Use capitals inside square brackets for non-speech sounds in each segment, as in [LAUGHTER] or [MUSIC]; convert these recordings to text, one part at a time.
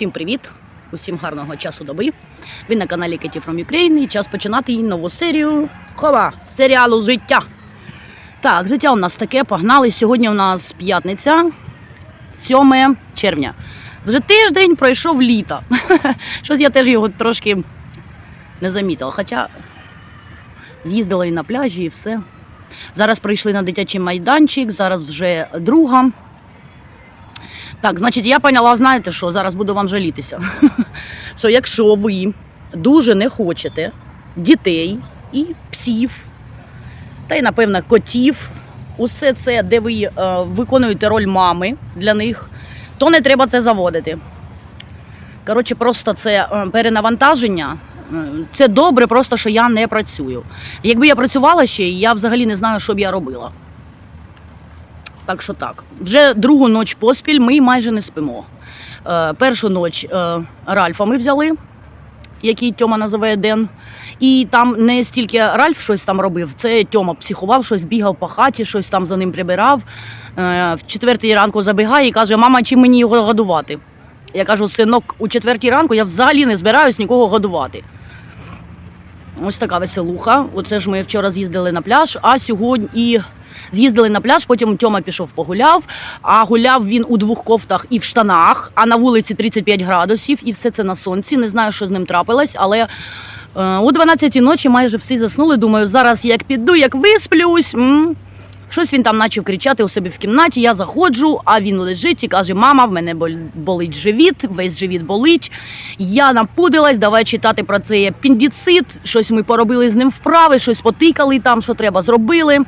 Усім привіт! Усім гарного часу доби. Ви на каналі Кеті From Ukraine і час починати її нову серію хова серіалу Життя. Так, життя у нас таке, погнали. Сьогодні у нас п'ятниця, 7 червня. Вже тиждень пройшов літо. [LAUGHS] Щось я теж його трошки не замітила. Хоча з'їздила і на пляжі, і все. Зараз прийшли на дитячий майданчик, зараз вже друга. Так, значить, я поняла, знаєте що, зараз буду вам жалітися. [LAUGHS] Що якщо ви дуже не хочете дітей і псів, та й, напевно, котів, усе це, де ви е, виконуєте роль мами для них, то не треба це заводити. Коротше, просто це е, перенавантаження. Е, Це добре, просто що я не працюю. Якби я працювала ще, я взагалі не знаю, що б я робила. Так що так. Вже другу ніч поспіль ми майже не спимо. Е, першу ніч е, Ральфа ми взяли, який Тьома називає Ден. І там не стільки Ральф щось там робив, це Тьома психував, щось бігав по хаті, щось там за ним прибирав. Е, в четвертій ранку забігає і каже: Мама, чим мені його годувати? Я кажу, синок, у четвертій ранку я взагалі не збираюсь нікого годувати. Ось така веселуха. Оце ж ми вчора з'їздили на пляж, а сьогодні з'їздили на пляж, потім Тьома пішов погуляв, а гуляв він у двох кофтах і в штанах, а на вулиці 35 градусів, і все це на сонці. Не знаю, що з ним трапилось, але е, о 12-й ночі майже всі заснули. Думаю, зараз як піду, як висплюсь. м, Щось він там почав кричати у собі в кімнаті. Я заходжу, а він лежить і каже: Мама, в мене болить живіт, весь живіт болить. Я напудилась, давай читати про цей апендицит. Щось ми поробили з ним вправи, щось потикали там, що треба зробили.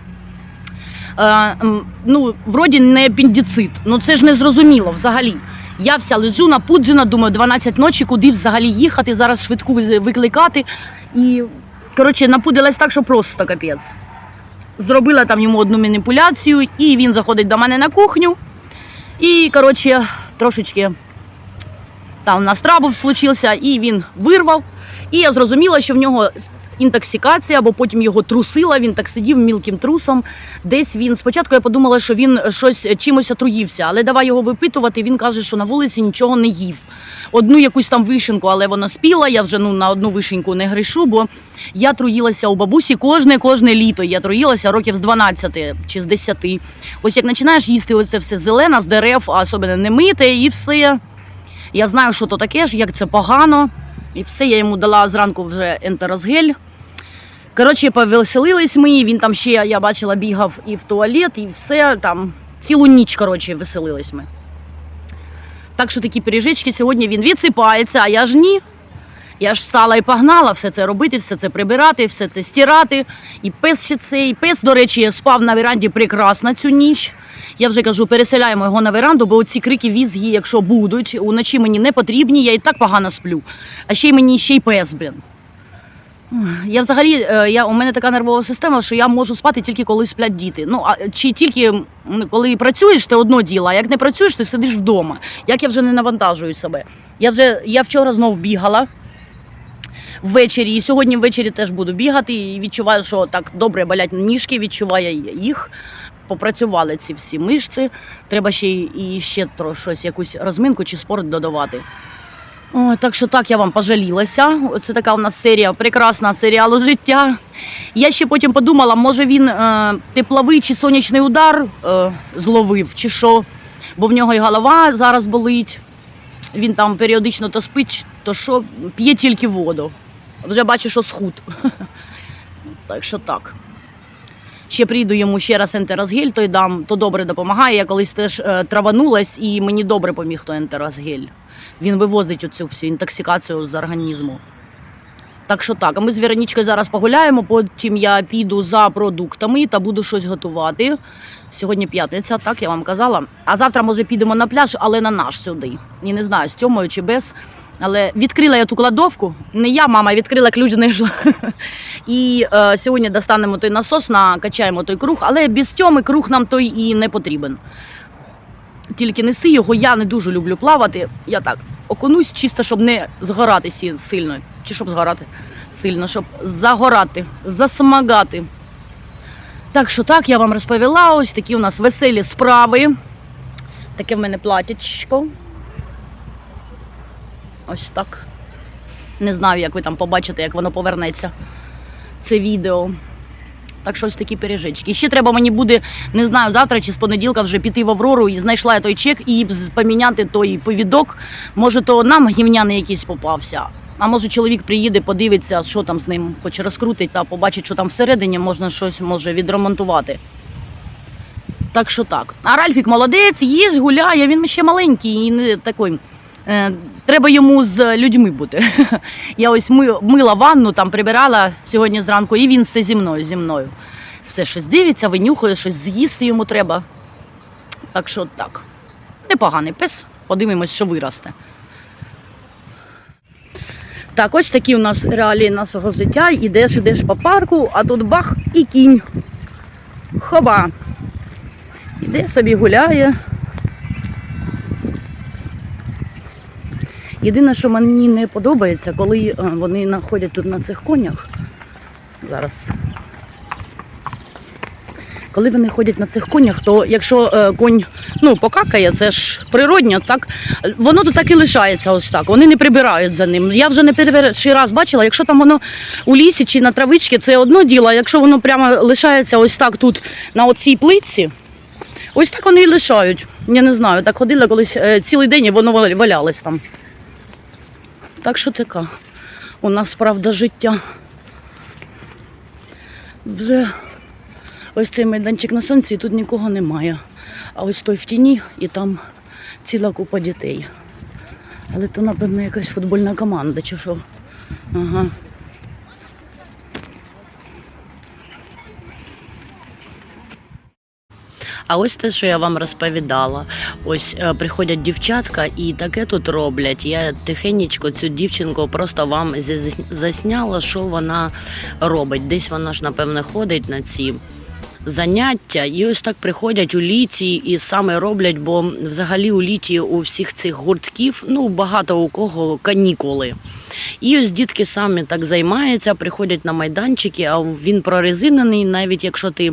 Е, ну, вроді не апендицит. Ну це ж не зрозуміло взагалі. Я вся лежу напуджена, думаю, 12 ночі, куди взагалі їхати, зараз швидку викликати. І, коротше, напудилась так, що просто капець. Зробила там йому одну маніпуляцію, і він заходить до мене на кухню. І, коротше, трошечки там у нас трабл случився, і він вирвав. І я зрозуміла, що в нього інтоксикація, бо потім його трусила, він так сидів мілким трусом. Десь він спочатку я подумала, що він щось чимось отруївся, але давай його випитувати. Він каже, що на вулиці нічого не їв. Одну якусь там вишенку, але вона спіла. Я вже ну на одну вишеньку не грішу, бо я труїлася у бабусі кожне кожне літо. Я труїлася років з 12 чи з 10. Ось як починаєш їсти оце все зелене з дерев, а особливо не мите, і все. Я знаю, що то таке ж, як це погано. І все, я йому дала зранку вже ентерозгель. Коротше, повеселились ми, він там ще, я бачила, бігав і в туалет, і все там цілу ніч, коротше, веселились ми. Так що такі пиріжечки, сьогодні він відсипається, а я ж ні. Я ж встала і погнала все це робити, все це прибирати, все це стирати. І пес ще цей. Пес, до речі, спав на веранді прекрасно цю ніч. Я вже кажу, переселяємо його на веранду, бо ці крики візгі, якщо будуть, уночі мені не потрібні, я і так погано сплю. А ще й мені ще й пес, блін. Я взагалі, е, я, у мене така нервова система, що я можу спати тільки коли сплять діти. Ну, а чи тільки коли працюєш, це одно діло, а як не працюєш, ти сидиш вдома. Як я вже не навантажую себе. Я вже я вчора знов бігала ввечері, і сьогодні ввечері теж буду бігати і відчуваю, що так добре болять ніжки, відчуваю їх. Попрацювали ці всі мишці. Треба ще і ще щось, якусь розминку чи спорт додавати. О, так що так я вам пожалілася. Це така у нас серія, прекрасна серіалу життя. Я ще потім подумала, може він е, тепловий чи сонячний удар е, зловив, чи що, бо в нього і голова зараз болить. Він там періодично то спить, то що п'є тільки воду. Вже бачу, що схуд. [LAUGHS] Так що так. Ще прийду йому ще раз ентерозгель, той дам, то добре допомагає. Я колись теж е, траванулась і мені добре поміг той ентерозгель. Він вивозить оцю всю інтоксикацію з організму. Так що так, а ми з Веронічкою зараз погуляємо, потім я піду за продуктами та буду щось готувати. Сьогодні п'ятниця, так я вам казала. А завтра, може, підемо на пляж, але на наш сюди. І не знаю, з Тьомою чи без. Але відкрила я ту кладовку. Не я, мама, відкрила ключ знайшла. І е, сьогодні достанемо той насос, накачаємо той круг, але без Тьоми круг нам той і не потрібен. Тільки неси його, я не дуже люблю плавати. Я так окунусь, чисто, щоб не згорати сильно. Чи щоб згорати сильно, щоб загорати, засмагати. Так що так, я вам розповіла. Ось такі у нас веселі справи. Таке в мене платячко. Ось так. Не знаю, як ви там побачите, як воно повернеться. Це відео. Так що ось такі пережички. Ще треба мені буде, не знаю, завтра чи з понеділка вже піти в Аврору і знайшла я той чек і поміняти той повідок. Може, то нам гівняний якийсь попався. А може чоловік приїде, подивиться, що там з ним, хоч розкрутить та побачить, що там всередині можна щось може відремонтувати. Так що так. А Ральфік молодець, їсть, гуляє, він ще маленький і не такий. Е, треба йому з людьми бути. [LAUGHS] Я ось мила ванну, там прибирала сьогодні зранку, і він все зі мною, зі мною. Все щось дивиться, винюхає, щось з'їсти йому треба. Так що так. Непоганий пес. Подивимось, що виросте. Так, ось такі у нас реалії нашого життя. Ідеш, ідеш по парку, а тут бах і кінь. Хоба. Іде собі гуляє. Єдине, що мені не подобається, коли е, вони знаходять тут на цих конях. Зараз. Коли вони ходять на цих конях, то якщо е, конь ну, покакає, це ж природньо, так воно тут так і лишається ось так. Вони не прибирають за ним. Я вже не перший раз бачила, якщо там воно у лісі чи на травичці, це одно діло, якщо воно прямо лишається ось так тут на оцій плитці, ось так вони і лишають. Я не знаю, так ходила колись е, цілий день і воно валялось там. Так що така. У нас правда життя. Вже ось цей майданчик на сонці, і тут нікого немає. А ось той в тіні і там ціла купа дітей. Але то, напевно, якась футбольна команда чи що. Ага. А ось те, що я вам розповідала. Ось е, приходять дівчатка і таке тут роблять. Я тихенечко цю дівчинку просто вам засняла, що вона робить. Десь вона ж, напевне, ходить на ці заняття, і ось так приходять у літі і саме роблять, бо взагалі у літі у всіх цих гуртків ну багато у кого канікули. І ось дітки самі так займаються, приходять на майданчики, а він прорезинений. Навіть якщо ти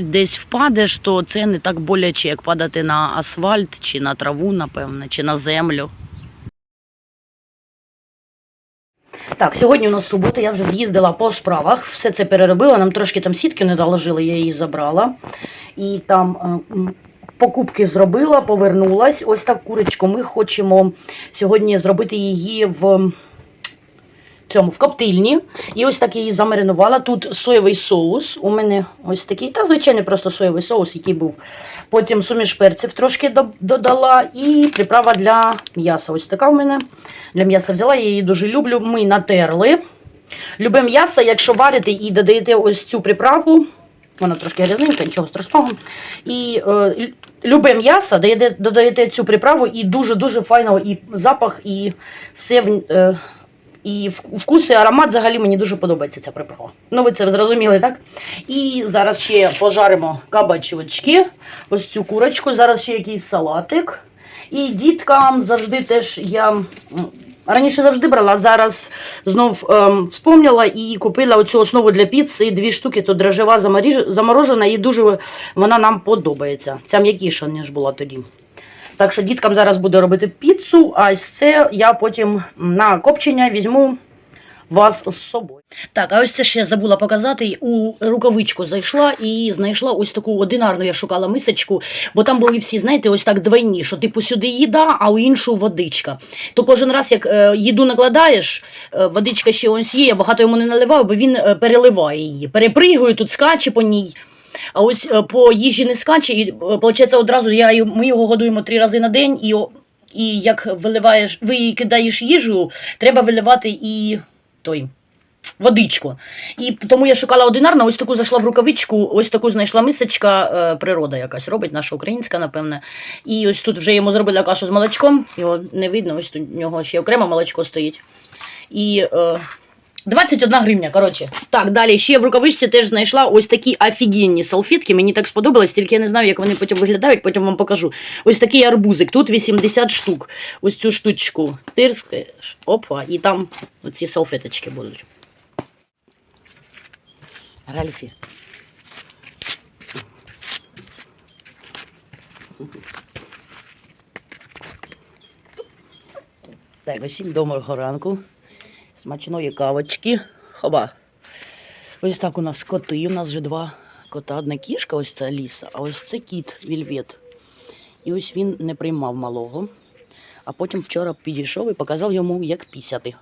десь, впадеш, то це не так боляче, як падати на асфальт чи на траву, напевне, чи на землю. Так, сьогодні у нас субота, я вже з'їздила по справах, все це переробила. Нам трошки там сітки не доложили, я її забрала. І там е, покупки зробила, повернулась. Ось так курочку. Ми хочемо сьогодні зробити її в цьому в коптильні. І ось так її замаринувала. Тут соєвий соус. У мене ось такий, та звичайний просто соєвий соус, який був. Потім суміш перців трошки додала. І приправа для м'яса. Ось така в мене. Для м'яса взяла, я її дуже люблю. Ми натерли. Любе м'ясо, якщо варите і додаєте ось цю приправу, вона трошки грязненька, нічого страшного. І е, любе м'ясо додаєте, додаєте цю приправу, і дуже-дуже файно і запах, і все. Е, і вкус і аромат взагалі мені дуже подобається ця приправа. Ну, ви це зрозуміли, так? І зараз ще пожаримо кабачочки, ось цю курочку, зараз ще якийсь салатик. І діткам завжди теж я раніше завжди брала, зараз знов ем, вспомнила і купила оцю основу для піци. Дві штуки, то дрожжева заморожена, і дуже вона нам подобається. Ця м'якіша, ніж була тоді. Так що діткам зараз буду робити піцу, а це я потім на копчення візьму вас з собою. Так, а ось це ще забула показати. У рукавичку зайшла і знайшла ось таку одинарну я шукала мисочку, бо там були всі, знаєте, ось так двойні, що типу сюди їда, а у іншу водичка. То кожен раз, як е, їду накладаєш, е, водичка ще ось є, я багато йому не наливаю, бо він е, переливає її. Перепригує, тут скаче по ній. А ось по їжі не скаче, і виходить, одразу я, ми його годуємо три рази на день, і, і як виливаєш, викидаєш їжу, треба виливати і той. Водичку. І тому я шукала одинарну, ось таку зайшла в рукавичку, ось таку знайшла мисочка, е, природа якась робить, наша українська, напевне. І ось тут вже йому зробили кашу з молочком, його не видно, ось тут у нього ще окремо молочко стоїть. І е, 21 гривня, коротше. Так, далі ще в рукавичці теж знайшла ось такі офігенні салфетки. Мені так сподобалось, тільки я не знаю, як вони потім виглядають, потім вам покажу. Ось такий арбузик, тут 80 штук. Ось цю штучку. Тирскаєш, опа, і там оці салфеточки будуть. Ральфі. Так, усім доброго ранку. Смачної кавочки. Хоба. Ось так у нас коти. У нас вже два кота. Одна кішка, ось це ліса, а ось це кіт Вільвет. І ось він не приймав малого. А потім вчора підійшов і показав йому, як пісяти.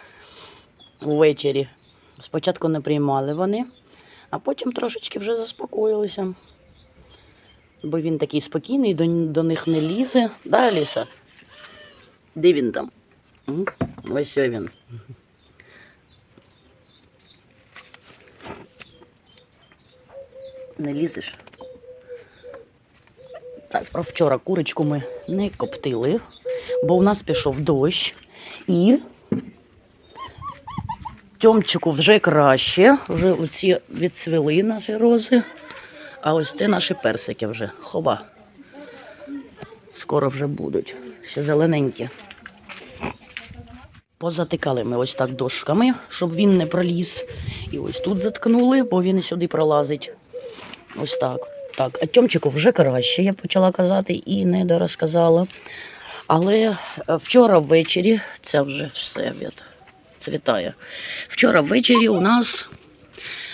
[LAUGHS] Ввечері. Спочатку не приймали вони, а потім трошечки вже заспокоїлися. Бо він такий спокійний, до, до них не лізе. Да, Ліса? Де він там? Ось він. Не лізеш? Так, про вчора курочку ми не коптили, бо у нас пішов дощ і Тьомчику вже краще, вже оці відцвіли наші рози, а ось це наші персики вже. Хоба. Скоро вже будуть. Ще зелененькі. Позатикали ми ось так дошками, щоб він не проліз. І ось тут заткнули, бо він і сюди пролазить. Ось так. Так, а Тьомчику вже краще, я почала казати і не дорозказала. Але е, вчора ввечері, це вже все цвітає. Вчора ввечері у нас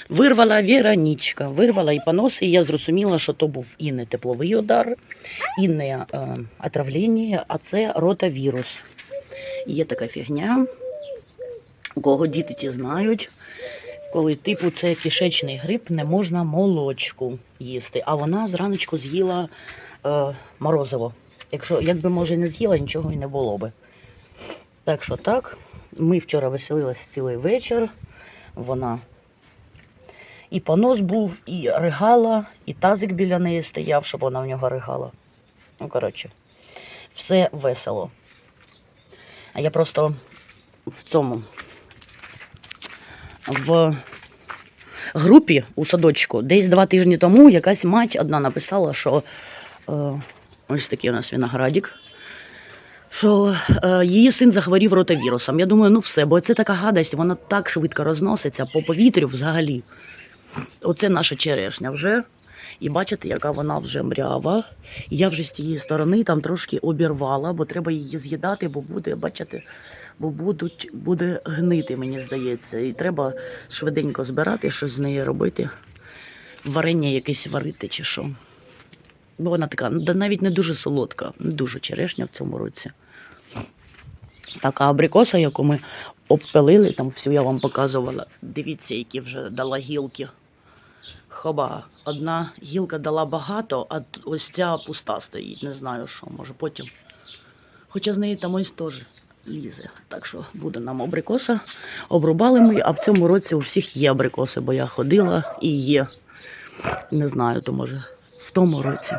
вирвала Віронічка, вирвала і поноси, і я зрозуміла, що то був і не тепловий удар, і не е, отравлення, а це ротавірус. Є така фігня, у кого діти ті знають, коли типу це кишечний грип, не можна молочку їсти. А вона зраночку з'їла е, морозиво. Якщо, якби, може, не з'їла, нічого і не було би. Так що так, ми вчора веселилися цілий вечір. Вона і понос був, і ригала, і тазик біля неї стояв, щоб вона в нього ригала. Ну, коротше, все весело. А я просто в цьому в групі у садочку десь два тижні тому якась мать одна написала, що е, ось такий у нас виноградик, що е, її син захворів ротавірусом. Я думаю, ну все, бо це така гадость, вона так швидко розноситься по повітрю взагалі. Оце наша черешня вже. І бачите, яка вона вже мрява. Я вже з тієї сторони там трошки обірвала, бо треба її з'їдати, бо буде, бачите, бо будуть, буде гнити, мені здається. І треба швиденько збирати, що з неї робити. Варення якесь варити чи що. Бо вона така, навіть не дуже солодка, не дуже черешня в цьому році. Така абрикоса, яку ми обпилили, там всю я вам показувала. Дивіться, які вже дала гілки. Хоба, одна гілка дала багато, а ось ця пуста стоїть. Не знаю що, може потім. Хоча з неї там ось теж лізе. Так що буде нам абрикоса. Обрубали ми, а в цьому році у всіх є абрикоси, бо я ходила і є. Не знаю, то може в тому році.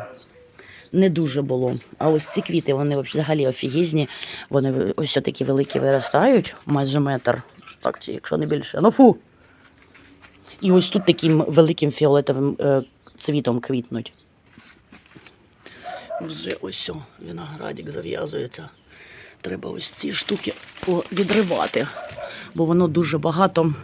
Не дуже було. А ось ці квіти, вони взагалі офігізні. Вони ось такі великі виростають, майже метр. Так, якщо не більше. Ну фу! І ось тут таким великим фіолетовим е, цвітом квітнуть. Вже ось о, виноградик зав'язується. Треба ось ці штуки відривати, бо воно дуже багато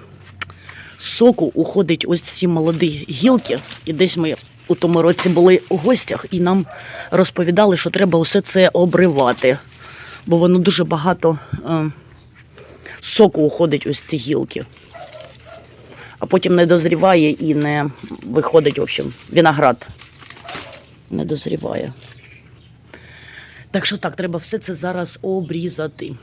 соку уходить ось ці молоді гілки. І десь ми у тому році були у гостях і нам розповідали, що треба усе це обривати, бо воно дуже багато е, соку уходить ось ці гілки а потім не дозріває і не виходить, в общем, виноград не дозріває. Так що так, треба все це зараз обрізати.